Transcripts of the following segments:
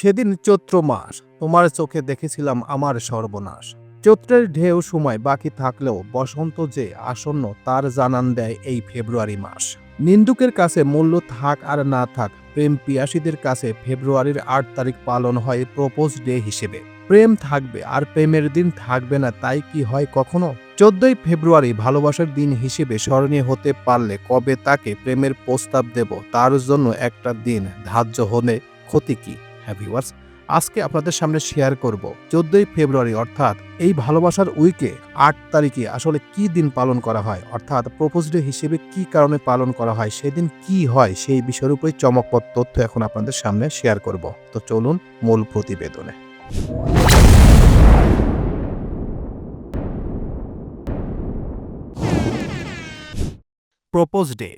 সেদিন চৈত্র মাস, তোমার চোখে দেখেছিলাম আমার সর্বনাশ। চৈত্রের ঢেউ সময় বাকি থাকলেও বসন্ত যে আসন্ন তার জানান দেয় এই ফেব্রুয়ারি মাস। নিন্দুকের কাছে মূল্য থাক আর না থাক, প্রেম পিয়াসীদের কাছে ফেব্রুয়ারির আট তারিখ পালন হয় প্রপোজ ডে হিসেবে। প্রেম থাকবে আর প্রেমের দিন থাকবে না, তাই কি হয় কখনো? চোদ্দই ফেব্রুয়ারি ভালোবাসার দিন হিসেবে স্মরণীয় হতে পারলে কবে তাকে প্রেমের প্রস্তাব দেব, তার জন্য একটা দিন ধার্য হলে ক্ষতি কি? হ্যাঁ ভিউয়ার্স আজকে আপনাদের সামনে শেয়ার করব চোদ্দই ফেব্রুয়ারি, অর্থাৎ এই ভালোবাসার উইকে আট তারিখে আসলে কি দিন পালন করা হয়, অর্থাৎ প্রপোজ ডে হিসেবে কি কারণে পালন করা হয়, সেদিন কি হয়, সেই বিষয়ের উপরে চমকপদ তথ্য এখন আপনাদের সামনে শেয়ার করব। তো চলুন মূল প্রতিবেদনে। প্রপোজ ডে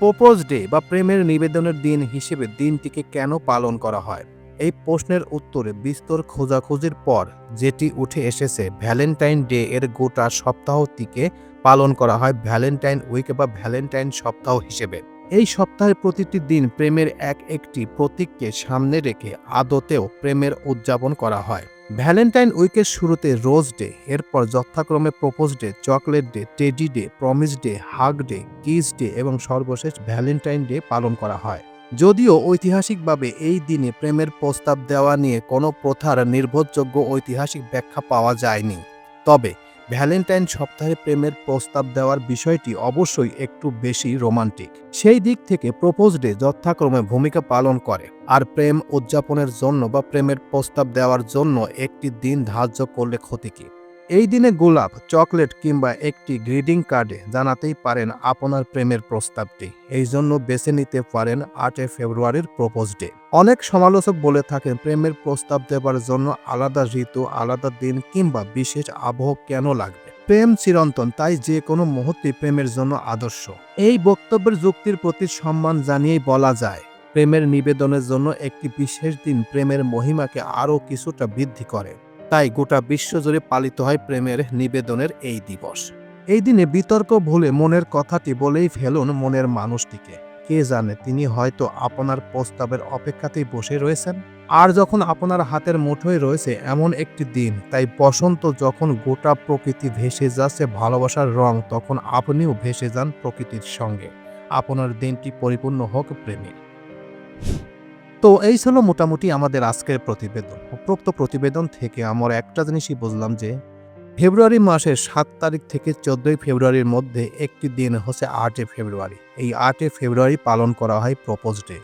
প্রপোজ ডে বা প্রেমের নিবেদনের দিন হিসেবে দিনটিকে কেন পালন করা হয়? এই প্রশ্নের উত্তরে বিস্তর খোঁজাখুঁজির পর যেটি উঠে এসেছে, ভ্যালেন্টাইন ডে এর গোটা সপ্তাহটিকে পালন করা হয় ভ্যালেন্টাইন উইক বা ভ্যালেন্টাইন সপ্তাহ হিসেবে। এই সপ্তাহের প্রতিটি দিন প্রেমের এক একটি প্রতীককে সামনে রেখে আদতেও প্রেমের উদযাপন করা হয়। ভ্যালেন্টাইন উইকের শুরুতে রোজ ডে, এরপর যথাক্রমে propose day, chocolate day, teddy day promise day, hug day, kiss day এবং সর্বশেষ ভ্যালেন্টাইন ডে পালন করা হয়। যদিও ঐতিহাসিকভাবে এই দিনে প্রেমের প্রস্তাব দেওয়া নিয়ে কোনো প্রথার নির্ভরযোগ্য ঐতিহাসিক ব্যাখ্যা পাওয়া যায়নি। তবে ভ্যালেন্টাইন সপ্তাহে প্রেমের প্রস্তাব দেওয়ার বিষয়টি অবশ্যই একটু বেশি রোমান্টিক। সেই দিক থেকে প্রপোজ ডে যথাক্রমে ভূমিকা পালন করে, আর প্রেম উদযাপনের জন্য বা প্রেমের প্রস্তাব দেওয়ার জন্য একটি দিন ধার্য করলে ক্ষতি কি? এই দিনে গোলাপ, চকলেট কিংবা একটি গ্রিডিং কার্ডে জানাতেই পারেন আপনার প্রেমের প্রস্তাবটি। এই জন্য বেছে নিতে পারেন আটই ফেব্রুয়ারির প্রপোজ ডে। অনেক সমালোচক বলে থাকেন, প্রেমের প্রস্তাব দেবার জন্য আলাদা ঋতু, আলাদা দিন কিংবা বিশেষ আবহ কেন লাগবে? প্রেম চিরন্তন, তাই যে কোনো মুহূর্তে প্রেমের জন্য আদর্শ। এই বক্তব্যের যুক্তির প্রতি সম্মান জানিয়েই বলা যায়, প্রেমের নিবেদনের জন্য একটি বিশেষ দিন প্রেমের মহিমাকে আরও কিছুটা বৃদ্ধি করে। তাই গোটা বিশ্বজুড়ে পালিত হয় প্রেমের নিবেদনের এই দিবস। এই দিনে বিতর্ক ভুলে মনের কথাটি বলেই ফেলুন মনের মানুষটিকে। কে জানে তিনি হয়তো আপনার প্রস্তাবের অপেক্ষাতেই বসে রয়েছেন? আর যখন আপনার হাতের মুঠোয় রয়েছে এমন একটি দিন, তাই বসন্ত যখন গোটা প্রকৃতি ভেসে যাচ্ছে ভালোবাসার রং, তখন আপনিও ভেসে যান প্রকৃতির সঙ্গে। আপনার দিনটি পরিপূর্ণ হোক প্রেমে। তো এই ছিল মোটামুটি আমাদের আজকের প্রতিবেদন। উপরোক্ত প্রতিবেদন থেকে আমার একটা জিনিসই বুঝলাম যে, ফেব্রুয়ারি মাসের সাত তারিখ থেকে চোদ্দই ফেব্রুয়ারির মধ্যে একটি দিন হচ্ছে আটই ফেব্রুয়ারি। এই আটই ফেব্রুয়ারি পালন করা হয় প্রপোজ ডে।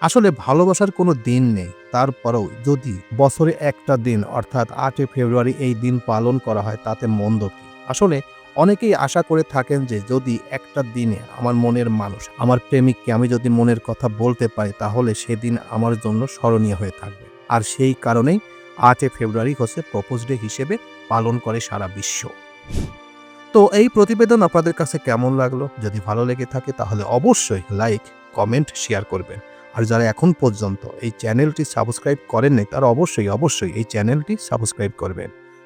আসলে ভালোবাসার কোনো দিন নেই। তারপরেও যদি বছরে একটা দিন, অর্থাৎ আটই ফেব্রুয়ারি এই দিন পালন করা হয়, তাতে মন্দ কি? আসলে অনেকেই আশা করে থাকেন যে যদি একটা দিনে আমার মনের মানুষ, আমার প্রেমিককে আমি যদি মনের কথা বলতে পারি, তাহলে সেদিন আমার জন্য স্মরণীয় হয়ে থাকবে। আর সেই কারণেই আটই ফেব্রুয়ারি হচ্ছে প্রপোজ ডে হিসেবে পালন করে সারা বিশ্ব। তো এই প্রতিবেদন আপনাদের কাছে কেমন লাগল? যদি ভালো লেগে থাকে, তাহলে অবশ্যই লাইক, কমেন্ট, শেয়ার করবেন। আর যারা এখন পর্যন্ত এই চ্যানেলটি সাবস্ক্রাইব করেননি, তারা অবশ্যই অবশ্যই এই চ্যানেলটি সাবস্ক্রাইব করবেন।